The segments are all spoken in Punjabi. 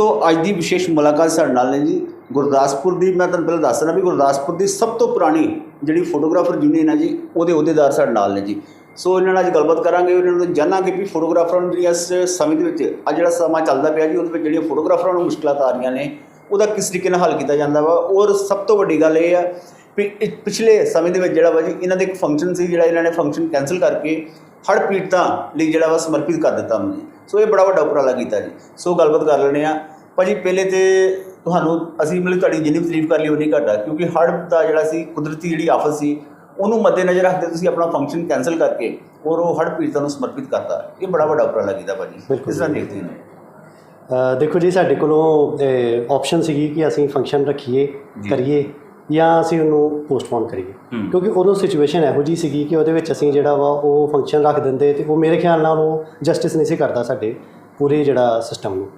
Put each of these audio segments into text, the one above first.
ਦੋਸਤੋ, ਅੱਜ ਦੀ ਵਿਸ਼ੇਸ਼ ਮੁਲਾਕਾਤ ਸਾਡੇ ਨਾਲ ਨੇ ਜੀ ਗੁਰਦਾਸਪੁਰ ਦੀ। ਮੈਂ ਤੁਹਾਨੂੰ ਪਹਿਲਾਂ ਦੱਸ ਦਿੰਦਾ ਵੀ ਗੁਰਦਾਸਪੁਰ ਦੀ ਸਭ ਤੋਂ ਪੁਰਾਣੀ ਜਿਹੜੀ ਫੋਟੋਗ੍ਰਾਫਰ ਯੂਨੀਅਨ ਹੈ ਜੀ, ਉਹਦੇ ਅਹੁਦੇਦਾਰ ਸਾਡੇ ਨਾਲ ਨੇ ਜੀ। ਸੋ ਇਹਨਾਂ ਨਾਲ ਅੱਜ ਗੱਲਬਾਤ ਕਰਾਂਗੇ ਉਹਨਾਂ ਨੂੰ ਜਾਣਾਂਗੇ ਵੀ ਫੋਟੋਗ੍ਰਾਫਰਾਂ ਨੂੰ ਜਿਹੜੀਆਂ ਇਸ ਸਮੇਂ ਦੇ ਵਿੱਚ ਆ ਜਿਹੜਾ ਸਮਾਂ ਚੱਲਦਾ ਪਿਆ ਜੀ, ਉਹਦੇ ਵਿੱਚ ਜਿਹੜੀਆਂ ਫੋਟੋਗ੍ਰਾਫਰਾਂ ਨੂੰ ਮੁਸ਼ਕਲਾਂ ਆ ਰਹੀਆਂ ਨੇ, ਉਹਦਾ ਕਿਸ ਤਰੀਕੇ ਨਾਲ ਹੱਲ ਕੀਤਾ ਜਾਂਦਾ ਵਾ। ਔਰ ਸਭ ਤੋਂ ਵੱਡੀ ਗੱਲ ਇਹ ਆ ਵੀ ਇਹ ਪਿਛਲੇ ਸਮੇਂ ਦੇ ਵਿੱਚ ਜਿਹੜਾ ਵਾ ਜੀ, ਇਹਨਾਂ ਦੇ ਇੱਕ ਫੰਕਸ਼ਨ ਸੀ, ਜਿਹੜਾ ਇਹਨਾਂ ਨੇ ਫੰਕਸ਼ਨ ਕੈਨਸਲ ਕਰਕੇ ਹੜ੍ਹ ਪੀੜਤਾਂ ਲਈ ਜਿਹੜਾ ਵਾ ਸਮਰਪਿਤ ਕਰ ਦਿੱਤਾ ਉਹਨੇ ਸੋ ਇਹ ਬੜਾ ਵੱਡਾ ਉਪਰਾਲਾ ਕੀਤਾ ਜੀ। ਸੋ ਗੱਲਬਾਤ ਕਰ ਲੈਣੇ ਆ ਭਾਜੀ ਪਹਿਲੇ ਤੇ ਤੁਹਾਨੂੰ ਅਸੀਂ ਮਤਲਬ ਤੁਹਾਡੀ ਜਿੰਨੀ ਤਾਰੀਫ ਕਰ ਲਈ ਉਨੀ ਘੱਟ ਕਿਉਂਕਿ ਹੜ੍ਹ ਦਾ ਜਿਹੜਾ ਸੀ ਕੁਦਰਤੀ ਜਿਹੜੀ ਆਫਤ ਸੀ ਉਹਨੂੰ ਮੱਦੇਨਜ਼ਰ ਰੱਖਦੇ ਤੁਸੀਂ ਆਪਣਾ ਫੰਕਸ਼ਨ ਕੈਨਸਲ ਕਰਕੇ ਔਰ ਉਹ ਹੜ੍ਹ ਪੀੜਤਾਂ ਨੂੰ ਸਮਰਪਿਤ ਕਰਤਾ। ਇਹ ਬੜਾ ਵੱਡਾ ਉਪਰਾਲਾ ਕੀਤਾ ਭਾਜੀ। ਬਿਲਕੁਲ ਇਸ ਤਰ੍ਹਾਂ ਦੇਖਦੇ ਨੇ ਦੇਖੋ ਜੀ ਸਾਡੇ ਕੋਲੋਂ ਆਪਸ਼ਨ ਸੀਗੀ ਕਿ ਅਸੀਂ ਫੰਕਸ਼ਨ ਰੱਖੀਏ ਕਰੀਏ ਜਾਂ ਅਸੀਂ ਉਹਨੂੰ ਪੋਸਟਪੋਨ ਕਰੀਏ। ਕਿਉਂਕਿ ਉਦੋਂ ਸਿਚੁਏਸ਼ਨ ਇਹੋ ਜੀ ਸੀਗੀ ਕਿ ਉਹਦੇ ਵਿੱਚ ਅਸੀਂ ਜਿਹੜਾ ਵਾ ਉਹ ਫੰਕਸ਼ਨ ਰੱਖ ਦਿੰਦੇ ਤੇ ਉਹ ਮੇਰੇ ਖਿਆਲ ਨਾਲ ਉਹ ਜਸਟਿਸ ਨਹੀਂ ਸੀ ਕਰਦਾ ਸਾਡੇ ਪੂਰੇ ਜਿਹੜਾ ਸਿਸਟਮ ਨੂੰ।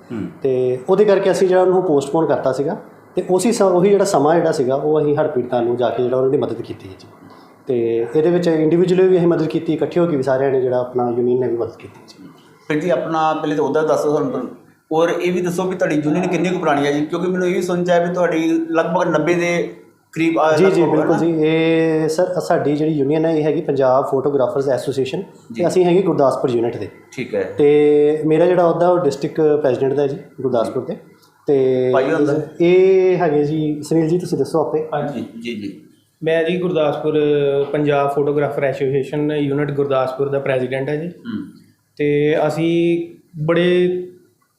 ਤੇ ਉਹਦੇ ਕਰਕੇ ਅਸੀਂ ਜਿਹੜਾ ਉਹਨੂੰ ਪੋਸਟਪੋਨ ਕਰਤਾ ਸੀਗਾ। ਤੇ ਉਸੇ ਉਹੀ ਜਿਹੜਾ ਸਮਾਂ ਜਿਹੜਾ ਸੀਗਾ ਉਹ ਅਸੀਂ ਹੜ੍ਹ ਪੀੜਤਾਂ ਨੂੰ ਜਾ ਕੇ ਜਿਹੜਾ ਉਹਨਾਂ ਦੀ ਮਦਦ ਕੀਤੀ ਹੈ ਜੀ। ਤੇ ਇਹਦੇ ਵਿੱਚ ਇੰਡੀਵਿਜੂਅਲੀ ਵੀ ਅਸੀਂ ਮਦਦ ਕੀਤੀ ਇਕੱਠੇ ਹੋ ਕੇ ਵੀ ਸਾਰਿਆਂ ਨੇ ਜਿਹੜਾ ਆਪਣਾ ਯੂਨੀਅਨ ਨੇ ਵੀ ਮਦਦ ਕੀਤੀ ਜੀ। ਫਿਰ ਜੀ ਆਪਣਾ ਪਹਿਲੇ ਤਾਂ ਉਹਦਾ ਦੱਸੋ ਸਾਨੂੰ ਔਰ ਇਹ ਵੀ ਦੱਸੋ ਵੀ ਤੁਹਾਡੀ ਯੂਨੀਅਨ ਕਿੰਨੀ ਕੁ ਪੁਰਾਣੀ ਹੈ ਜੀ? ਕਿਉਂਕਿ ਮੈਨੂੰ ਇਹ ਵੀ ਸੁਣ ਚ ਆਇਆ ਵੀ ਤੁਹਾਡੀ ਲਗਭਗ 90 ਦੇ ਕਰੀਬ ਆ ਜੀ ਜੀ ਬਿਲਕੁਲ? ਜੀ। ਇਹ ਸਰ ਸਾਡੀ ਜਿਹੜੀ ਯੂਨੀਅਨ ਹੈ ਇਹ ਹੈਗੀ ਪੰਜਾਬ ਫੋਟੋਗ੍ਰਾਫਰਸ ਐਸੋਸੀਏਸ਼ਨ ਤੇ ਅਸੀਂ ਹੈਗੇ ਗੁਰਦਾਸਪੁਰ ਯੂਨਿਟ ਦੇ ਠੀਕ ਹੈ। ਤੇ ਮੇਰਾ ਜਿਹੜਾ ਅਹੁਦਾ ਉਹ ਡਿਸਟ੍ਰਿਕਟ ਪ੍ਰੈਜ਼ੀਡੈਂਟ ਦਾ ਜੀ ਗੁਰਦਾਸਪੁਰ ਦੇ ਤੇ? ਇਹ ਹੈਗੇ ਜੀ ਸੁਨੀਲ ਜੀ ਤੁਸੀਂ ਦੱਸੋ ਆਪੇ। ਹਾਂਜੀ। ਜੀ ਜੀ। ਮੈਂ ਜੀ Gurdaspur Punjab photographer association unit Gurdaspur ਦਾ ਪ੍ਰੈਜ਼ੀਡੈਂਟ ਹੈ ਜੀ। ਤੇ ਅਸੀਂ ਬੜੇ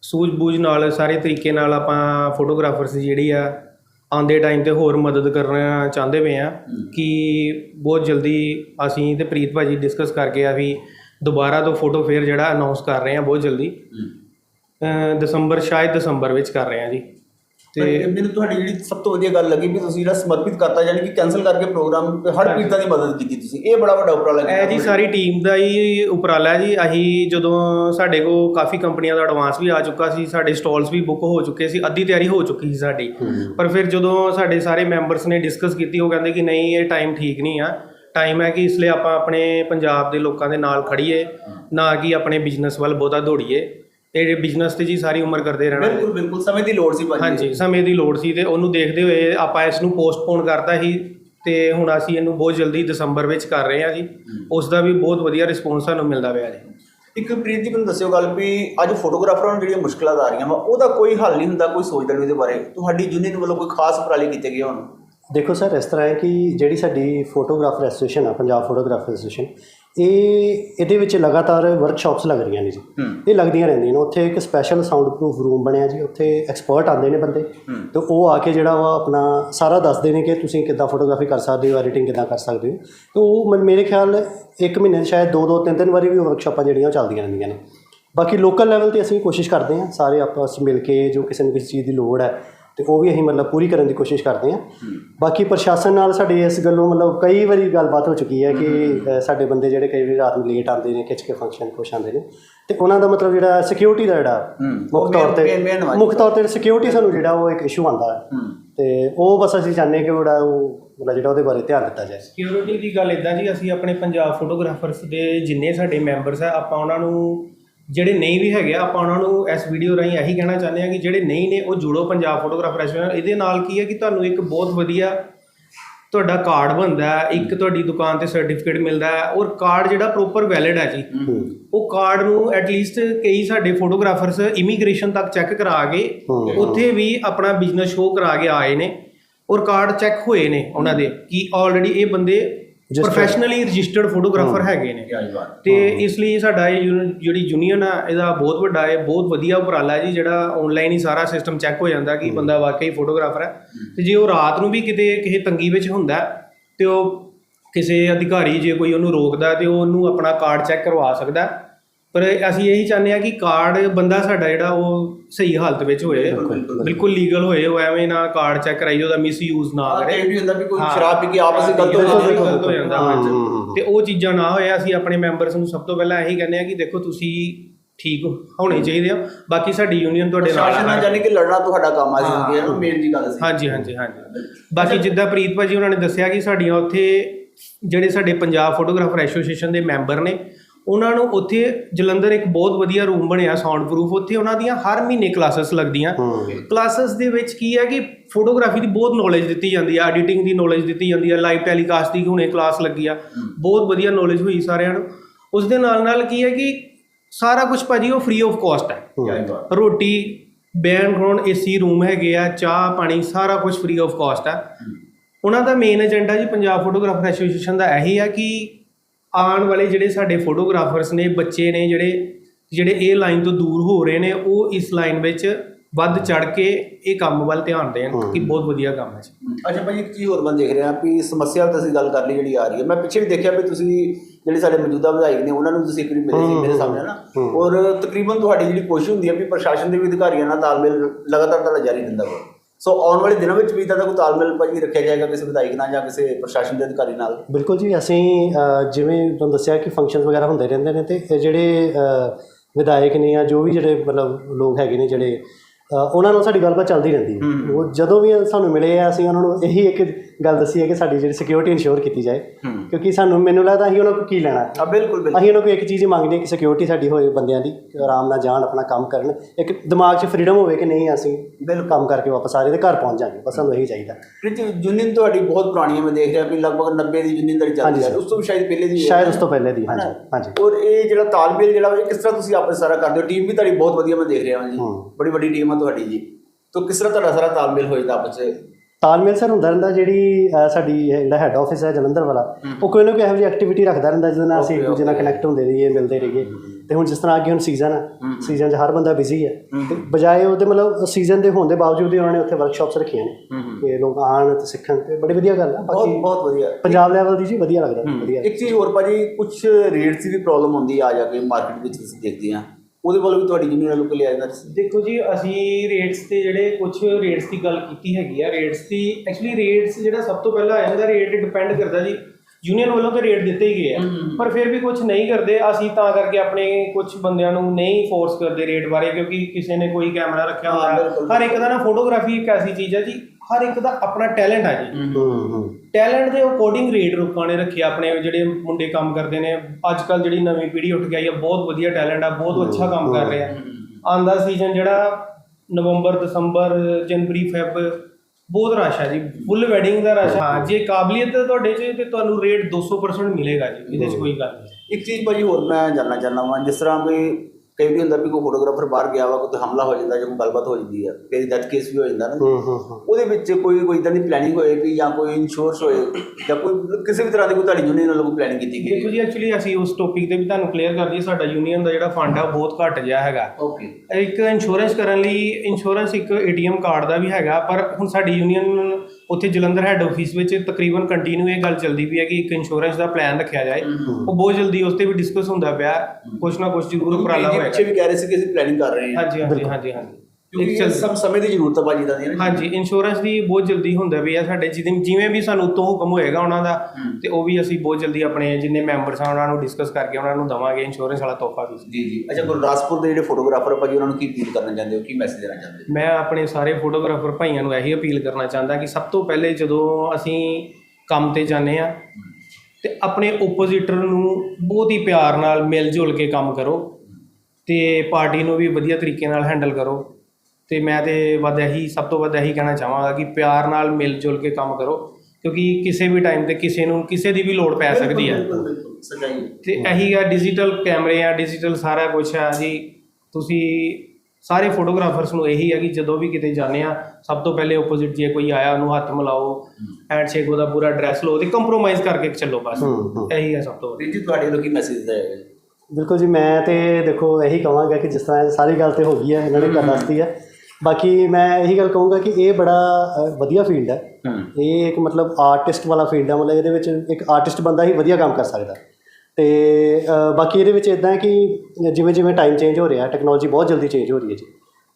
ਸੂਝ-ਬੂਝ ਨਾਲ ਸਾਰੇ ਤਰੀਕੇ ਨਾਲ ਆਪਾਂ ਫੋਟੋਗ੍ਰਾਫਰਸ ਜਿਹੜੀ ਆ ਆਉਂਦੇ ਟਾਈਮ ਤੇ ਹੋਰ ਮਦਦ ਕਰਨਾ ਚਾਹੁੰਦੇ ਪਏ ਆ ਕਿ ਬਹੁਤ ਜਲਦੀ ਅਸੀਂ ਤੇ ਪ੍ਰੀਤ ਭਾਜੀ ਡਿਸਕਸ ਕਰਕੇ ਆ ਵੀ ਦੁਬਾਰਾ ਤੋਂ ਫੋਟੋ ਫੇਅਰ ਜਿਹੜਾ ਅਨਾਉਂਸ ਕਰ ਰਹੇ ਆ ਬਹੁਤ ਜਲਦੀ। ਦਸੰਬਰ ਸ਼ਾਇਦ ਦਸੰਬਰ ਵਿੱਚ ਕਰ ਰਹੇ ਆ ਜੀ। ਤੇ ਮੈਨੂੰ ਤੁਹਾਡੀ ਜਿਹੜੀ ਸਭ ਤੋਂ ਵਧੀਆ ਗੱਲ ਲੱਗੀ ਵੀ ਤੁਸੀਂ ਜਿਹੜਾ ਸਮਰਪਿਤ ਕਰਤਾ ਯਾਨੀ ਕਿ ਕੈਨਸਲ ਕਰਕੇ ਪ੍ਰੋਗਰਾਮ ਹੜ ਪੀੜਤਾਂ ਦੀ ਮਦਦ ਕੀਤੀ ਤੁਸੀਂ। ਇਹ ਬੜਾ ਵੱਡਾ ਉਪਰਾਲਾ ਇਹ ਜੀ ਸਾਰੀ ਟੀਮ ਦਾ ਹੀ ਉਪਰਾਲਾ ਹੈ ਜੀ। ਅਸੀਂ ਜਦੋਂ ਸਾਡੇ ਕੋਲ ਕਾਫੀ ਕੰਪਨੀਆਂ ਦਾ ਐਡਵਾਂਸ ਵੀ ਆ ਚੁੱਕਾ ਸੀ ਸਾਡੇ ਸਟਾਲਸ ਵੀ ਬੁੱਕ ਹੋ ਚੁੱਕੇ ਸੀ ਅੱਧੀ ਤਿਆਰੀ ਹੋ ਚੁੱਕੀ ਸੀ ਸਾਡੀ। ਪਰ ਫਿਰ ਜਦੋਂ ਸਾਡੇ ਸਾਰੇ ਮੈਂਬਰਸ ਨੇ ਡਿਸਕਸ ਕੀਤੀ ਉਹ ਕਹਿੰਦੇ ਕਿ ਨਹੀਂ ਇਹ ਟਾਈਮ ਠੀਕ ਨਹੀਂ ਆ। ਟਾਈਮ ਹੈ ਕਿ ਇਸ ਲਈ ਆਪਾਂ ਆਪਣੇ ਪੰਜਾਬ ਦੇ ਲੋਕਾਂ ਦੇ ਨਾਲ ਖੜੀਏ ਨਾ ਕਿ ਆਪਣੇ ਬਿਜ਼ਨਸ ਵੱਲ ਬਹੁਤਾ ਦੌੜੀਏ। ਇਹ ਬਿਜ਼ਨਸ ਤੇ ਜੀ ਸਾਰੀ ਉਮਰ ਕਰਦੇ ਰਹਿਣਾ। ਬਿਲਕੁਲ ਬਿਲਕੁਲ। ਸਮੇਂ ਦੀ ਲੋੜ ਸੀ ਭਾਜੀ ਹਾਂਜੀ ਸਮੇਂ ਦੀ ਲੋੜ ਸੀ ਤੇ ਉਹਨੂੰ ਦੇਖਦੇ ਹੋਏ ਆਪਾਂ ਇਸ ਨੂੰ ਪੋਸਟਪੋਨ ਕਰਤਾ ਸੀ ਤੇ ਹੁਣ ਅਸੀਂ ਇਹਨੂੰ ਬਹੁਤ ਜਲਦੀ ਦਸੰਬਰ ਵਿੱਚ ਕਰ ਰਹੇ ਹਾਂ ਜੀ। ਉਸ ਦਾ ਵੀ ਬਹੁਤ ਵਧੀਆ ਰਿਸਪੌਂਸ ਸਾਨੂੰ ਮਿਲਦਾ ਪਿਆ ਜੀ। ਇੱਕ ਪ੍ਰੀਤ ਜੀ ਮੈਨੂੰ ਦੱਸਿਓ ਗੱਲ ਵੀ ਅੱਜ ਫੋਟੋਗ੍ਰਾਫਰਾਂ ਨੂੰ ਜਿਹੜੀਆਂ ਮੁਸ਼ਕਲਾਂ ਆ ਰਹੀਆਂ ਵਾ ਉਹਦਾ ਕੋਈ ਹੱਲ ਨਹੀਂ ਹੁੰਦਾ ਕੋਈ ਸੋਚਦਾ ਨਹੀਂ ਉਹਦੇ ਬਾਰੇ। ਤੁਹਾਡੀ ਯੂਨੀਅਨ ਵੱਲੋਂ ਕੋਈ ਖਾਸ ਉਪਰਾਲੇ ਕੀਤੇ ਗਏ ਹੋਣ। ਦੇਖੋ ਸਰ ਇਸ ਤਰ੍ਹਾਂ ਹੈ ਕਿ ਜਿਹੜੀ ਸਾਡੀ ਫੋਟੋਗ੍ਰਾਫਰ ਐਸੋਸੀਏਸ਼ਨ ਆ ਪੰਜਾਬ ਫੋਟੋਗ੍ਰਾਫਰ ਐਸੋਸੀਏਸ਼ਨ ਇਹ ਇਹਦੇ ਵਿੱਚ ਲਗਾਤਾਰ ਵਰਕਸ਼ਾਪਸ ਲੱਗ ਰਹੀਆਂ ਨੇ ਜੀ। ਇਹ ਲੱਗਦੀਆਂ ਰਹਿੰਦੀਆਂ ਨੇ। ਉੱਥੇ ਇੱਕ ਸਪੈਸ਼ਲ ਸਾਊਂਡ ਪ੍ਰੂਫ ਰੂਮ ਬਣਿਆ ਜੀ। ਉੱਥੇ ਐਕਸਪਰਟ ਆਉਂਦੇ ਨੇ ਬੰਦੇ। ਤੇ ਉਹ ਆ ਕੇ ਜਿਹੜਾ ਵਾ ਆਪਣਾ ਸਾਰਾ ਦੱਸਦੇ ਨੇ ਕਿ ਤੁਸੀਂ ਕਿੱਦਾਂ ਫੋਟੋਗ੍ਰਾਫੀ ਕਰ ਸਕਦੇ ਹੋ ਐਡੀਟਿੰਗ ਕਿੱਦਾਂ ਕਰ ਸਕਦੇ ਹੋ। ਤੇ ਉਹ ਮੇਰੇ ਖਿਆਲ ਇੱਕ ਮਹੀਨੇ ਸ਼ਾਇਦ ਦੋ ਦੋ ਤਿੰਨ ਤਿੰਨ ਵਾਰੀ ਵੀ ਵਰਕਸ਼ਾਪਾਂ ਜਿਹੜੀਆਂ ਚੱਲਦੀਆਂ ਰਹਿੰਦੀਆਂ ਨੇ। ਬਾਕੀ ਲੋਕਲ ਲੈਵਲ ਤੇ ਅਸੀਂ ਕੋਸ਼ਿਸ਼ ਕਰਦੇ ਹਾਂ। ਸਾਰੇ ਆਪਸ ਮਿਲ ਕੇ ਜੋ ਕਿਸੇ ਨੂੰ ਕਿਸੇ ਚੀਜ਼ ਦੀ ਲੋੜ ਹੈ ਤੇ ਉਹ ਵੀ ਅਸੀਂ ਮਤਲਬ ਪੂਰੀ ਕਰਨ ਦੀ ਕੋਸ਼ਿਸ਼ ਕਰਦੇ ਹਾਂ। ਬਾਕੀ ਪ੍ਰਸ਼ਾਸਨ ਨਾਲ ਸਾਡੀ ਇਸ ਗੱਲੋਂ ਮਤਲਬ ਕਈ ਵਾਰੀ ਗੱਲਬਾਤ ਹੋ ਚੁੱਕੀ ਹੈ ਕਿ ਸਾਡੇ ਬੰਦੇ ਜਿਹੜੇ ਕਈ ਵਾਰੀ ਰਾਤ ਨੂੰ ਲੇਟ ਆਉਂਦੇ ਨੇ ਖਿੱਚ ਕੇ ਫੰਕਸ਼ਨ ਕੁਛ ਆਉਂਦੇ ਨੇ। ਤੇ ਉਹਨਾਂ ਦਾ ਮਤਲਬ ਜਿਹੜਾ ਸਿਕਿਉਰਿਟੀ ਦਾ ਜਿਹੜਾ। ਮੁੱਖ ਤੌਰ ਤੇ। ਮੁੱਖ ਤੌਰ ਤੇ ਸਿਕਿਉਰਿਟੀ ਸਾਨੂੰ ਜਿਹੜਾ ਉਹ ਇੱਕ ਇਸ਼ੂ ਆਉਂਦਾ ਹੈ। ਤੇ ਉਹ ਬਸ ਅਸੀਂ ਚਾਹੁੰਦੇ ਹਾਂ ਕਿ ਉਹਦਾ ਉਹ ਮਤਲਬ ਜਿਹੜਾ ਉਹਦੇ ਬਾਰੇ ਧਿਆਨ ਦਿੱਤਾ ਜਾਏ। ਸਿਕਿਉਰਿਟੀ ਦੀ ਗੱਲ ਇਦਾਂ ਜੀ ਅਸੀਂ ਆਪਣੇ ਪੰਜਾਬ ਫੋਟੋਗ੍ਰਾਫਰਸ ਦੇ ਜਿੰਨੇ ਸਾਡੇ ਮੈਂਬਰਸ ਆ ਆਪਾਂ ਉਹਨਾਂ ਨੂੰ ਜਿਹੜੇ ਨਹੀਂ ਵੀ ਹੈਗੇ ਆਪਾਂ ਉਹਨਾਂ ਨੂੰ ਇਸ ਵੀਡੀਓ ਰਾਹੀਂ ਇਹੀ ਕਹਿਣਾ ਚਾਹੁੰਦੇ ਆ ਕਿ ਜਿਹੜੇ ਨਹੀਂ ਨੇ ਉਹ ਜੁੜੋ ਪੰਜਾਬ ਫੋਟੋਗ੍ਰਾਫਰ ਐਸੋਸੀਏਸ਼ਨ ਇਹਦੇ ਨਾਲ ਕੀ ਹੈ ਕਿ ਤੁਹਾਨੂੰ ਇੱਕ ਬਹੁਤ ਵਧੀਆ ਤੁਹਾਡਾ ਕਾਰਡ ਬਣਦਾ ਹੈ ਇੱਕ ਤੁਹਾਡੀ ਦੁਕਾਨ ਤੇ ਸਰਟੀਫਿਕੇਟ ਮਿਲਦਾ ਹੈ ਔਰ ਕਾਰਡ ਜਿਹੜਾ ਪ੍ਰੋਪਰ ਵੈਲਿਡ ਹੈ ਜੀ ਉਹ ਕਾਰਡ ਨੂੰ ਐਟਲੀਸਟ ਕਈ ਸਾਡੇ ਫੋਟੋਗ੍ਰਾਫਰਸ ਇਮੀਗ੍ਰੇਸ਼ਨ ਤੱਕ ਚੈੱਕ ਕਰਾ ਕੇ। ਉੱਥੇ ਵੀ ਆਪਣਾ ਬਿਜ਼ਨਸ ਸ਼ੋਅ ਕਰਾ ਕੇ ਆਏ ਨੇ ਔਰ ਕਾਰਡ ਚੈੱਕ ਹੋਏ ਨੇ ਉਹਨਾਂ ਦੇ ਕਿ ਆਲਰੇਡੀ ਇਹ ਬੰਦੇ। ਪ੍ਰੋਫੈਸ਼ਨਲੀ ਰਜਿਸਟਰਡ ਫੋਟੋਗ੍ਰਾਫਰ ਹੈਗੇ ਨੇ। ਤੇ ਇਸ ਲਈ ਸਾਡਾ ਇਹ ਯੂਨੀ- ਜਿਹੜੀ ਯੂਨੀਅਨ ਆ ਇਹਦਾ ਬਹੁਤ ਵੱਡਾ ਹੈ ਬਹੁਤ ਵਧੀਆ ਉਪਰਾਲਾ ਹੈ ਜੀ ਜਿਹੜਾ ਆਨਲਾਈਨ ਹੀ ਸਾਰਾ ਸਿਸਟਮ ਚੈੱਕ ਹੋ ਜਾਂਦਾ ਕਿ ਬੰਦਾ ਵਾਕਈ ਫੋਟੋਗ੍ਰਾਫਰ ਹੈ। ਤੇ ਜੇ ਉਹ ਰਾਤ ਨੂੰ ਵੀ ਕਿਤੇ ਕਿਸੇ ਤੰਗੀ ਵਿੱਚ ਹੁੰਦਾ ਹੈ, ਤੇ ਉਹ ਕਿਸੇ ਅਧਿਕਾਰੀ ਜੇ ਕੋਈ ਉਹਨੂੰ ਰੋਕਦਾ ਤੇ ਉਹ ਉਹਨੂੰ ਆਪਣਾ ਕਾਰਡ ਚੈੱਕ ਕਰਵਾ ਸਕਦਾ ਹੈ। ਪਰ ਅਸੀਂ ਇਹੀ ਚਾਹੁੰਦੇ ਆ ਕਿ ਕਾਰਡ ਬੰਦਾ ਸਾਡਾ ਜਿਹੜਾ ਉਹ ਸਹੀ ਹਾਲਤ ਵਿੱਚ ਹੋਏ ਬਿਲਕੁਲ ਲੀਗਲ ਹੋਏ ਉਹ ਐਵੇਂ ਨਾ ਕਾਰਡ ਚੈੱਕ ਕਰਾਈ ਉਹਦਾ ਮਿਸਯੂਜ਼ ਨਾ ਕਰੇ ਇਹ ਵੀ ਹੁੰਦਾ ਵੀ ਕੋਈ ਹਾਂ। ਸ਼ਰਾਬ ਪੀ ਕੇ ਆਪਸ ਵਿੱਚ ਗਲਤ ਹੋ ਜਾਂਦੀ ਹੈ ਹੋ ਹਾਂ। ਹਾਂ, ਹਾਂ। ਤੇ ਉਹ ਚੀਜ਼ਾਂ ਨਾ ਹੋਏ ਅਸੀਂ ਆਪਣੇ ਮੈਂਬਰਸ ਨੂੰ ਸਭ ਤੋਂ ਪਹਿਲਾਂ ਇਹੀ ਕਹਿੰਦੇ ਆ ਕਿ ਦੇਖੋ ਤੁਸੀਂ ਠੀਕ ਹੋਣੇ ਚਾਹੀਦੇ ਆ ਬਾਕੀ ਸਾਡੀ ਯੂਨੀਅਨ ਤੁਹਾਡੇ ਨਾਲ ਹੈ। ਜਾਨੀ ਕਿ ਲੜਨਾ ਤੁਹਾਡਾ ਕੰਮ ਆ ਜੀ ਇਹ ਨਾ ਮੇਨ ਜੀ ਗੱਲ ਸੀ ਹਾਂਜੀ ਹਾਂਜੀ ਹਾਂਜੀ ਬਾਕੀ ਜਿੱਦਾਂ ਪ੍ਰੀਤ ਭਾਜੀ ਉਹਨਾਂ ਨੇ ਦੱਸਿਆ ਕਿ ਸਾਡੀਆਂ ਉੱਥੇ ਜਿਹੜੇ ਸਾਡੇ ਪੰਜਾਬ ਫੋਟੋਗ੍ਰਾਫਰ ਐਸੋਸੀਏਸ਼ਨ ਦੇ ਮੈਂਬਰ ਨੇ ਉਹਨਾਂ ਨੂੰ ਉੱਥੇ ਜਲੰਧਰ ਇੱਕ ਬਹੁਤ ਵਧੀਆ ਰੂਮ ਬਣਿਆ ਸਾਊਂਡ ਪ੍ਰੂਫ ਉੱਥੇ ਉਹਨਾਂ ਦੀਆਂ ਹਰ ਮਹੀਨੇ ਕਲਾਸਿਸ ਲੱਗਦੀਆਂ। ਹੂੰ। ਕਲਾਸਿਸ ਦੇ ਵਿੱਚ ਕੀ ਹੈ ਕਿ ਫੋਟੋਗ੍ਰਾਫੀ ਦੀ ਬਹੁਤ ਨੌਲੇਜ ਦਿੱਤੀ ਜਾਂਦੀ ਹੈ ਐਡੀਟਿੰਗ ਦੀ ਨੌਲੇਜ ਦਿੱਤੀ ਜਾਂਦੀ ਹੈ ਲਾਈਵ ਟੈਲੀਕਾਸਟ ਦੀ ਹੁਣੇ ਕਲਾਸ ਲੱਗੀ ਆ। ਬਹੁਤ ਵਧੀਆ ਨੌਲੇਜ ਹੋਈ ਸਾਰਿਆਂ ਨੂੰ। ਉਸ ਦੇ ਨਾਲ ਨਾਲ ਕੀ ਹੈ ਕਿ ਸਾਰਾ ਕੁਝ ਭਾਜੀ ਉਹ ਫ੍ਰੀ ਆਫ ਕਾਸਟ ਹੈ। ਹੂੰ। ਰੋਟੀ ਬੈਨ ਗਰਾਊਂਡ ਏਸੀ ਰੂਮ ਹੈਗੇ ਆ ਚਾਹ ਪਾਣੀ ਸਾਰਾ ਕੁਝ ਫ੍ਰੀ ਆਫ ਕਾਸਟ ਹੈ। ਉਹਨਾਂ ਦਾ ਮੇਨ ਏਜੰਡਾ ਜੀ ਪੰਜਾਬ ਫੋਟੋਗ੍ਰਾਫਰ ਐਸੋਸੀਏਸ਼ਨ ਦਾ ਇਹੀ ਆ ਕਿ ਆਉਣ ਵਾਲੇ ਜਿਹੜੇ ਸਾਡੇ ਫੋਟੋਗ੍ਰਾਫਰਸ ਨੇ ਬੱਚੇ ਨੇ ਜਿਹੜੇ ਜਿਹੜੇ ਇਹ ਲਾਈਨ ਤੋਂ ਦੂਰ ਹੋ ਰਹੇ ਨੇ ਉਹ ਇਸ ਲਾਈਨ ਵਿੱਚ ਵੱਧ ਚੜ ਕੇ ਇਹ ਕੰਮ ਵੱਲ ਧਿਆਨ ਦੇਣ ਕਿ ਬਹੁਤ ਵਧੀਆ ਕੰਮ ਹੈ ਜੀ। ਅੱਛਾ ਭਾਈ ਇੱਕ ਚੀਜ਼ ਹੋਰ ਮੈਂ ਦੇਖ ਰਿਹਾ ਵੀ ਸਮੱਸਿਆ ਤਾਂ ਅਸੀਂ ਗੱਲ ਕਰ ਲਈ ਜਿਹੜੀ ਆ ਰਹੀ ਹੈ। ਮੈਂ ਪਿੱਛੇ ਵੀ ਦੇਖਿਆ ਵੀ ਤੁਸੀਂ ਜਿਹੜੇ ਸਾਡੇ ਮੌਜੂਦਾ ਵਿਧਾਇਕ ਨੇ ਉਹਨਾਂ ਨੂੰ ਤੁਸੀਂ ਇੱਕ ਵਾਰੀ ਮਿਲੇ ਸੀ ਮੇਰੇ ਸਾਹਮਣੇ ਨਾ ਔਰ ਤਕਰੀਬਨ ਤੁਹਾਡੀ ਜਿਹੜੀ ਕੋਸ਼ਿਸ਼ ਹੁੰਦੀ ਹੈ ਵੀ ਪ੍ਰਸ਼ਾਸਨ ਦੇ ਵੀ ਅਧਿਕਾਰੀਆਂ ਨਾਲ ਤਾਲਮੇਲ ਲਗਾਤਾਰ ਤੁਹਾਡਾ ਜਾਰੀ ਰਹਿੰਦਾ ਵਾ। ਸੋ ਆਉਣ ਵਾਲੇ ਦਿਨਾਂ ਵਿੱਚ ਵੀ ਇੱਦਾਂ ਦਾ ਕੋਈ ਤਾਲਮੇਲ ਭਾਜੀ ਰੱਖਿਆ ਜਾਏਗਾ ਕਿਸੇ ਵਿਧਾਇਕ ਨਾਲ ਜਾਂ ਕਿਸੇ ਪ੍ਰਸ਼ਾਸਨ ਦੇ ਅਧਿਕਾਰੀ ਨਾਲ? ਬਿਲਕੁਲ ਜੀ, ਅਸੀਂ ਜਿਵੇਂ ਤੁਹਾਨੂੰ ਦੱਸਿਆ ਕਿ ਫੰਕਸ਼ਨਸ ਵਗੈਰਾ ਹੁੰਦੇ ਰਹਿੰਦੇ ਨੇ ਤੇ ਜਿਹੜੇ ਵਿਧਾਇਕ ਨੇ ਜਾਂ ਜੋ ਵੀ ਜਿਹੜੇ ਮਤਲਬ ਲੋਕ ਹੈਗੇ ਨੇ ਜਿਹੜੇ ਉਹਨਾਂ ਨਾਲ ਸਾਡੀ ਗੱਲਬਾਤ ਚੱਲਦੀ ਰਹਿੰਦੀ ਹੈ। ਉਹ ਜਦੋਂ ਵੀ ਸਾਨੂੰ ਮਿਲੇ ਆ ਅਸੀਂ ਉਹਨਾਂ ਨੂੰ ਇਹੀ ਇੱਕ ਗੱਲ ਦੱਸੀ ਹੈ ਕਿ ਸਾਡੀ ਜਿਹੜੀ ਸਿਕਿਉਰਿਟੀ ਇਨਸ਼ੋਰ ਕੀਤੀ ਜਾਏ। ਕਿਉਂਕਿ ਸਾਨੂੰ ਮੈਨੂੰ ਲੱਗਦਾ ਅਸੀਂ ਉਹਨਾਂ ਕੋਲ ਕੀ ਲੈਣਾ। ਆ ਬਿਲਕੁਲ ਬਿਲਕੁਲ। ਅਸੀਂ ਉਹਨਾਂ ਕੋਲ ਇੱਕ ਚੀਜ਼ ਹੀ ਮੰਗਦੇ ਹਾਂ ਕਿ ਸਿਕਿਉਰਿਟੀ ਸਾਡੀ ਹੋਏ ਬੰਦਿਆਂ ਦੀ ਆਰਾਮ ਨਾਲ ਜਾਣ ਆਪਣਾ ਕੰਮ ਕਰਨ। ਇੱਕ ਦਿਮਾਗ 'ਚ ਫਰੀडम ਹੋਵੇ ਕਿ ਨਹੀਂ ਅਸੀਂ ਬਿਲਕੁਲ। ਕੰਮ ਕਰਕੇ ਵਾਪਸ ਆ ਰਹੇ ਤੇ ਘਰ ਪਹੁੰਚ ਜਾਵਾਂਗੇ ਬਸ ਸਾਨੂੰ ਇਹੀ ਚਾਹੀਦਾ। ਯੂਨੀਅਨ ਤੁਹਾਡੀ ਬਹੁਤ ਪੁਰਾਣੀ ਹੈ ਮੈਂ ਦੇਖ ਰਿਹਾ ਵੀ ਲਗਭਗ 90 ਦੀ ਯੂਨੀਅਨ ਜਿਹੜੀ ਚੱਲਦੀ ਹੈ ਉਸ ਤੋਂ ਵੀ ਸ਼ਾਇਦ ਪਹਿਲੇ ਦੀ ਹੈ। ਸ਼ਾਇਦ ਉਸ ਤੋਂ ਪਹਿਲੇ ਦੀ ਹਾਂਜੀ ਹਾਂਜੀ। ਔਰ ਇਹ ਜਿਹੜਾ ਤਾਲਮੇਲ ਜਿਹੜਾ ਕਿਸ ਤਰ੍ਹਾਂ ਤੁਸੀਂ ਆਪਸ ਸਾਰਾ ਕਰਦੇ ਹੋ? ਟੀਮ ਵੀ ਤੁਹਾਡੀ ਬਹੁਤ ਵਧੀਆ ਮੈਂ ਦੇਖ ਰਿਹਾ ਹਾਂ ਜੀ। ਹੂੰ। ਬੜੀ ਵੱਡੀ ਟੀਮ ਆ ਤੁਹਾਡੀ ਜੀ? ਤਾਂ ਕਿਸ ਤਰ੍ਹਾਂ ਤੁਹਾਡਾ ਸਾਰਾ ਤਾਲਮੇਲ ਹੋ ਜਾਂਦਾ ਆਪਸ ਵਿੱਚ ਤਾਲਮੇਲ ਸਰ ਹੁੰਦਾ ਰਹਿੰਦਾ ਜਿਹੜੀ ਅਹ, ਸਾਡੀ ਇਹ ਜਿਹੜਾ ਹੈੱਡ ਆਫਿਸ ਹੈ ਜਲੰਧਰ ਵਾਲਾ ਉਹ ਕੋਈ ਨਾ ਕੋਈ ਇਹੋ ਜਿਹੀ ਐਕਟੀਵਿਟੀ ਰੱਖਦਾ ਰਹਿੰਦਾ ਜਿਹਦੇ ਨਾਲ ਅਸੀਂ ਇੱਕ ਦੂਜੇ ਨਾਲ ਕਨੈਕਟ ਹੁੰਦੇ ਰਹੀਏ ਮਿਲਦੇ ਰਹੀਏ। ਤੇ ਹੁਣ ਜਿਸ ਤਰ੍ਹਾਂ ਅੱਗੇ ਹੁਣ ਸੀਜ਼ਨ ਹੈ ਸੀਜ਼ਨ 'ਚ ਹਰ ਬੰਦਾ ਬਿਜ਼ੀ ਹੈ ਤੇ ਬਜਾਏ ਉਹਦੇ ਮਤਲਬ ਸੀਜ਼ਨ ਦੇ ਹੋਣ ਦੇ ਬਾਵਜੂਦ ਵੀ ਉਹਨਾਂ ਨੇ ਉੱਥੇ ਵਰਕਸ਼ਾਪਸ ਰੱਖੀਆਂ ਨੇ। ਕਿ ਲੋਕ ਆਣ ਤੇ ਸਿੱਖਣ ਤੇ ਬੜੀ ਵਧੀਆ ਗੱਲ ਹੈ ਬਹੁਤ ਬਾਕੀ ਬਹੁਤ ਵਧੀਆ। ਪੰਜਾਬ ਲੈਵਲ ਦੀ ਜੀ ਵਧੀਆ ਲੱਗਦਾ ਵਧੀਆ। ਇੱਕ ਚੀਜ਼ ਹੋਰ ਭਾਜੀ ਕੁਝ ਰੇਟਸ ਦੀ ਵੀ ਪ੍ਰੋਬਲਮ ਹੁੰਦੀ ਆ ਆ ਜਾ ਕੇ ਮਾਰਕੀਟ ਵਿੱਚ ਤੁਸੀਂ ਦੇਖਦੇ ਆ। ਉਹਦੇ ਵੱਲ ਵੀ ਤੁਹਾਡੀ ਯੂਨੀਅਨ ਵੱਲੋਂ ਲਿਆ ਜਾਂਦਾ ਦੇਖੋ ਜੀ ਅਸੀਂ ਰੇਟਸ ਤੇ ਜਿਹੜੇ ਕੁਝ ਰੇਟਸ ਦੀ ਗੱਲ ਕੀਤੀ ਹੈਗੀ ਆ ਰੇਟਸ ਦੀ ਐਕਚੁਅਲੀ ਰੇਟਸ ਜਿਹੜਾ ਸਭ ਤੋਂ ਪਹਿਲਾਂ ਆ ਜਾਂਦਾ ਰੇਟ ਡਿਪੈਂਡ ਕਰਦਾ ਜੀ। ਯੂਨੀਅਨ ਵੱਲੋਂ ਤਾਂ ਰੇਟ ਦਿੱਤੇ ਹੀ ਗਏ ਆ ਪਰ ਫਿਰ ਵੀ ਕੁਝ ਨਹੀਂ ਕਰਦੇ ਅਸੀਂ ਤਾਂ ਕਰਕੇ ਆਪਣੇ ਕੁਝ ਬੰਦਿਆਂ ਨੂੰ ਨਹੀਂ ਫੋਰਸ ਕਰਦੇ ਰੇਟ ਬਾਰੇ ਕਿਉਂਕਿ ਕਿਸੇ ਨੇ ਕੋਈ ਕੈਮਰਾ ਰੱਖਿਆ ਹਾਂ, ਹੁੰਦਾ। ਬਿਲਕੁਲ। ਹਰ ਇੱਕ ਦਾ ਨਾ ਫੋਟੋਗ੍ਰਾਫੀ ਇੱਕ ਐਸੀ ਚੀਜ਼ ਹੈ ਜੀ ਹਰ ਇੱਕ ਦਾ ਆਪਣਾ ਟੈਲੈਂਟ ਹੈ ਜੀ। ਹੂੰ ਹੂੰ। ਟੈਲੈਂਟ ਦੇ ਅਕੋਰਡਿੰਗ ਰੇਟ ਲੋਕਾਂ ਨੇ ਰੱਖਿਆ ਆਪਣੇ ਜਿਹੜੇ ਮੁੰਡੇ ਕੰਮ ਕਰਦੇ ਨੇ। ਅੱਜ ਕੱਲ ਜਿਹੜੀ ਨਵੀਂ ਪੀੜ੍ਹੀ ਉੱਠ ਆਈ ਹੈ ਬਹੁਤ ਵਧੀਆ ਟੈਲੈਂਟ ਆ ਬਹੁਤ ਅੱਛਾ ਕੰਮ ਕਰ ਰਿਹਾ। ਆਂਦਾ ਸੀਜ਼ਨ ਜਿਹੜਾ ਨਵੰਬਰ ਦਸੰਬਰ ਜਨਵਰੀ ਫੈਬ ਬਹੁਤ ਰਸ਼ ਹੈ ਜੀ ਫੁੱਲ ਵੈਡਿੰਗ ਦਾ ਰਸ਼ ਹਾਂ। ਜੇ ਕਾਬਲੀਅਤ ਤੁਹਾਡੇ 'ਚ ਤੇ ਤੁਹਾਨੂੰ ਰੇਟ 200% ਮਿਲੇਗਾ ਜੀ ਇਹਦੇ 'ਚ ਕੋਈ ਗੱਲ ਨਹੀਂ। ਇੱਕ ਚੀਜ਼ ਭਾਜੀ ਹੋਰ ਮੈਂ ਜਾਨਣਾ ਚਾਹੁੰਦਾ ਵਾਂ ਜਿਸ ਤਰ੍ਹਾਂ ਵੀ ਕਈ ਵੀ ਹੁੰਦਾ ਵੀ ਕੋਈ ਫੋਟੋਗ੍ਰਾਫਰ ਬਾਹਰ ਗਿਆ ਵਾ ਕੋਈ ਹਮਲਾ ਹੋ ਜਾਂਦਾ ਜਾਂ ਕੋਈ ਗੱਲਬਾਤ ਹੋ ਜਾਂਦੀ ਹੈ ਕਈ ਡੈਥ ਕੇਸ ਵੀ ਹੋ ਜਾਂਦਾ ਨਾ। ਉਹਦੇ ਵਿੱਚ ਕੋਈ ਕੋਈ ਇਦਾਂ ਦੀ ਪਲੈਨਿੰਗ ਹੋਏ ਵੀ ਜਾਂ ਕੋਈ ਇੰਸ਼ੋਰੈਂਸ ਹੋਏ ਜਾਂ ਕੋਈ ਕਿਸੇ ਵੀ ਤਰ੍ਹਾਂ ਦੀ ਕੋਈ ਤੁਹਾਡੀ ਯੂਨੀਅਨ ਵੱਲੋਂ ਕੋਈ ਪਲੈਨਿੰਗ ਕੀਤੀ ਗਈ। ਦੇਖੋ ਜੀ ਐਕਚੁਅਲੀ ਅਸੀਂ ਉਸ ਟੌਪਿਕ ਤੇ ਵੀ ਤੁਹਾਨੂੰ ਕਲੀਅਰ ਕਰ ਦਈਏ ਸਾਡਾ ਯੂਨੀਅਨ ਦਾ ਜਿਹੜਾ ਫੰਡ ਆ ਉਹ ਬਹੁਤ ਘੱਟ ਜਿਹਾ ਹੈਗਾ। ਓਕੇ ਇੱਕ ਇੰਸ਼ੋਰੈਂਸ ਕਰਨ ਲਈ ਇੰਸ਼ੋਰੈਂਸ ਇੱਕ ਏਟੀਐਮ ਕਾਰਡ ਦਾ ਵੀ ਹੈਗਾ ਪਰ ਹੁਣ ਸਾਡੀ ਯੂਨੀਅਨ ਉੱਥੇ ਜਲੰਧਰ ਹੈੱਡ ਆਫਿਸ ਵਿੱਚ ਤਕਰੀਬਨ ਕੰਟੀਨਿਊ ਇਹ ਗੱਲ ਚੱਲਦੀ ਪਈ ਹੈ ਕਿ ਇੱਕ ਇੰਸ਼ੋਰੈਂਸ ਦਾ ਪਲਾਨ ਰੱਖਿਆ ਜਾਏ। ਉਹ ਬਹੁਤ ਜਲਦੀ ਉਸ ਤੇ ਵੀ ਡਿਸਕਸ ਹੁੰਦਾ ਪਿਆ। ਕੁਛ ਨਾ ਕੁਛ ਜ਼ਰੂਰ ਉਪਰਾਲਾ ਪਿੱਛੇ ਹੋਏਗਾ। ਵੀ ਕਹਿ ਰਹੇ ਸੀ ਕਿ ਅਸੀਂ ਪਲੈਨਿੰਗ ਕਰ ਰਹੇ ਹਾਂ। ਹਾਂਜੀ ਹਾਂਜੀ ਹਾਂਜੀ ਹਾਂਜੀ। ਕਿਉਂਕਿ ਸਭ ਸਮੇਂ ਦੀ ਜ਼ਰੂਰਤ ਹੈ ਭਾਜੀ ਦਾ ਦੀ ਹਾਂਜੀ ਇੰਸ਼ੋਰੈਂਸ ਦੀ ਬਹੁਤ ਜਲਦੀ ਹੁੰਦਾ ਵੀ ਆ ਸਾਡੇ ਜਿਵੇਂ ਜਿਵੇਂ ਵੀ ਸਾਨੂੰ ਉੱਤੋਂ ਹੁਕਮ ਹੋਏਗਾ ਉਹਨਾਂ ਦਾ ਤੇ ਉਹ ਵੀ ਅਸੀਂ ਬਹੁਤ ਜਲਦੀ ਆਪਣੇ ਜਿੰਨੇ ਮੈਂਬਰਸ ਆ ਉਹਨਾਂ ਨੂੰ ਡਿਸਕਸ ਕਰਕੇ ਉਹਨਾਂ ਨੂੰ ਦਵਾਂਗੇ ਇੰਸ਼ੋਰੈਂਸ ਵਾਲਾ ਤੋਹਫਾ ਵੀ। ਜੀ ਜੀ। ਅੱਛਾ ਗੁਰਦਾਸਪੁਰ ਦੇ ਜਿਹੜੇ ਫੋਟੋਗ੍ਰਾਫਰ ਭਾਜੀ ਉਹਨਾਂ ਨੂੰ ਕੀ ਅਪੀਲ ਕਰਨਾ ਚਾਹੁੰਦੇ ਹੋ? ਕੀ ਮੈਸੇਜ ਦੇਣਾ ਚਾਹੁੰਦੇ ਹੋ? ਮੈਂ ਆਪਣੇ ਸਾਰੇ ਫੋਟੋਗ੍ਰਾਫਰ ਭਾਈਆਂ ਨੂੰ ਇਹੀ ਅਪੀਲ ਕਰਨਾ ਚਾਹੁੰਦਾ ਕਿ ਸਭ ਤੋਂ ਪਹਿਲੇ ਜਦੋਂ ਅਸੀਂ ਕੰਮ ਤੇ ਜਾਂਦੇ ਆ ਤੇ ਆਪਣੇ ਓਪੋਜ਼ਿਟਰ ਨੂੰ ਬਹੁਤ ਹੀ ਪਿਆਰ ਨਾਲ ਮਿਲ ਜੁਲ ਕੇ ਕੰਮ ਕਰੋ ਤੇ ਪਾਰਟੀ ਨੂੰ ਵੀ ਵਧੀਆ ਤਰੀਕੇ ਨਾਲ ਹੈਂਡਲ ਕਰੋ। ਤੇ ਮੈਂ ਤੇ ਵੱਧ ਇਹੀ ਸਭ ਤੋਂ ਵੱਧ ਇਹੀ ਕਹਿਣਾ ਚਾਹਾਂਗਾ ਕਿ ਪਿਆਰ ਨਾਲ ਮਿਲ ਜੁਲ ਕੇ ਕੰਮ ਕਰੋ ਕਿਉਂਕਿ ਕਿਸੇ ਵੀ ਟਾਈਮ ਤੇ ਕਿਸੇ ਨੂੰ ਕਿਸੇ ਦੀ ਵੀ ਲੋੜ ਪੈ ਸਕਦੀ ਹੈ। ਬਿਲਕੁਲ ਬਿਲਕੁਲ ਸੱਚਾਈ ਹੈ। ਤੇ ਇਹੀ ਆ ਡਿਜੀਟਲ ਕੈਮਰੇ ਆ ਡਿਜੀਟਲ ਸਾਰਾ ਕੁਝ ਆ ਜੀ। ਤੁਸੀਂ ਸਾਰੇ ਫੋਟੋਗ੍ਰਾਫਰਸ ਨੂੰ ਇਹੀ ਆ ਕਿ ਜਦੋਂ ਵੀ ਕਿਤੇ ਜਾਂਦੇ ਆ ਸਭ ਤੋਂ ਪਹਿਲੇ ਆਪੋਜ਼ਿਟ ਜੇ ਕੋਈ ਆਇਆ ਉਹਨੂੰ ਹੱਥ ਮਿਲਾਓ ਹੈਂਡਸ਼ੇਕ ਉਹਦਾ ਪੂਰਾ ਐਡਰੈਸ ਲਓ ਤੇ ਕੰਪਰੋਮਾਈਜ਼ ਕਰਕੇ ਚੱਲੋ ਬਸ। ਹੂੰ, ਹੂੰ। ਇਹੀ ਆ ਸਭ ਤੋਂ ਜੀ ਤੁਹਾਡੇ ਵੱਲੋਂ ਕੀ ਮੈਸੇਜ ਦਿੱਤਾ ਜਾਏਗਾ ਬਿਲਕੁਲ ਜੀ ਮੈਂ ਤੇ ਦੇਖੋ ਇਹੀ ਕਹਾਂਗਾ ਕਿ ਜਿਸ ਤਰ੍ਹਾਂ ਸਾਰੀ ਗੱਲ ਤੇ ਹੋ ਗਈ ਹੈ ਇਹਨਾਂ ਨੇ ਗੱਲ ਦੱਸਤੀ ਹੈ। ਬਾਕੀ ਮੈਂ ਇਹੀ ਗੱਲ ਕਹੂੰਗਾ ਕਿ ਇਹ ਬੜਾ ਵਧੀਆ ਫੀਲਡ ਹੈ। ਹੂੰ। ਇਹ ਇੱਕ ਮਤਲਬ ਆਰਟਿਸਟ ਵਾਲਾ ਫੀਲਡ ਹੈ ਮਤਲਬ ਇਹਦੇ ਵਿੱਚ ਇੱਕ ਆਰਟਿਸਟ ਬੰਦਾ ਹੀ ਵਧੀਆ ਕੰਮ ਕਰ ਸਕਦਾ। ਤੇ ਬਾਕੀ ਇਹਦੇ ਵਿੱਚ ਇਦਾਂ ਕਿ ਜਿਵੇਂ ਜਿਵੇਂ ਟਾਈਮ ਚੇਂਜ ਹੋ ਰਿਹਾ ਟੈਕਨੋਲੋਜੀ ਬਹੁਤ ਜਲਦੀ ਚੇਂਜ ਹੋ ਰਹੀ ਹੈ ਜੀ।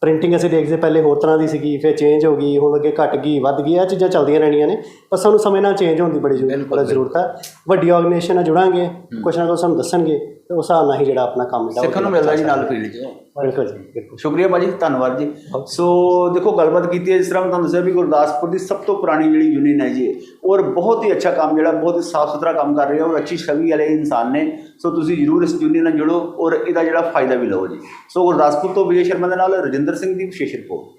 ਪ੍ਰਿੰਟਿੰਗ ਅਸੀਂ ਦੇਖਦੇ ਪਹਿਲੇ ਹੋਰ ਤਰ੍ਹਾਂ ਦੀ ਸੀਗੀ ਫਿਰ ਚੇਂਜ ਹੋ ਗਈ ਹੁਣ ਅੱਗੇ ਘਟ ਗਈ ਵੱਧ ਗਈ ਇਹ ਚੀਜ਼ਾਂ ਚੱਲਦੀਆਂ ਰਹਿਣੀਆਂ ਨੇ। ਪਰ ਸਾਨੂੰ ਸਮੇਂ ਨਾਲ ਚੇਂਜ ਹੋਣ ਦੀ ਬੜੀ ਜ਼ਰੂਰਤ ਬੜਾ ਜ਼ਰੂਰਤ ਹੈ। ਵੱਡੀ ਆਰਗੇਨਾਈਜੇਸ਼ਨ ਨਾਲ ਜੁੜਾਂਗੇ ਕੁਛ ਨਾ ਕੁਛ ਸਾਨੂੰ ਦੱਸਣਗੇ। ਤੇ ਉਸ ਹਿਸਾਬ ਨਾਲ ਹੀ ਜਿਹੜਾ ਆਪਣਾ ਕੰਮ ਉਹ ਸਿੱਖਣ ਨੂੰ ਮਿਲਦਾ ਜੀ ਨਾਲ ਫੀਲਡ 'ਚ। ਬਿਲਕੁਲ ਜੀ ਬਿਲਕੁਲ। ਸ਼ੁਕਰੀਆ ਭਾਜੀ ਧੰਨਵਾਦ ਜੀ। ਸੋ ਦੇਖੋ ਗੱਲਬਾਤ ਕੀਤੀ ਹੈ ਜਿਸ ਤਰ੍ਹਾਂ ਮੈਂ ਤੁਹਾਨੂੰ ਦੱਸਿਆ ਵੀ ਗੁਰਦਾਸਪੁਰ ਦੀ ਸਭ ਤੋਂ ਪੁਰਾਣੀ ਜਿਹੜੀ ਯੂਨੀਅਨ ਹੈ ਜੀ ਔਰ ਬਹੁਤ ਹੀ ਅੱਛਾ ਕੰਮ ਜਿਹੜਾ ਬਹੁਤ ਹੀ ਸਾਫ਼ ਸੁਥਰਾ ਕੰਮ ਕਰ ਰਹੇ ਹੋ ਔਰ ਅੱਛੀ ਛਵੀ ਵਾਲੇ ਇਨਸਾਨ ਨੇ। ਸੋ ਤੁਸੀਂ ਜਰੂਰ ਇਸ ਯੂਨੀਅਨ ਨਾਲ ਜੁੜੋ ਔਰ ਇਹਦਾ ਜਿਹੜਾ ਫਾਇਦਾ ਵੀ ਲਓ ਜੀ। ਸੋ ਗੁਰਦਾਸਪੁਰ ਤੋਂ ਵਿਜੇ ਸ਼ਰਮਾ ਦੇ ਨਾਲ ਰਜਿੰਦਰ ਸਿੰਘ ਦੀ ਵਿਸ਼ੇਸ਼ ਰਿਪੋਰਟ।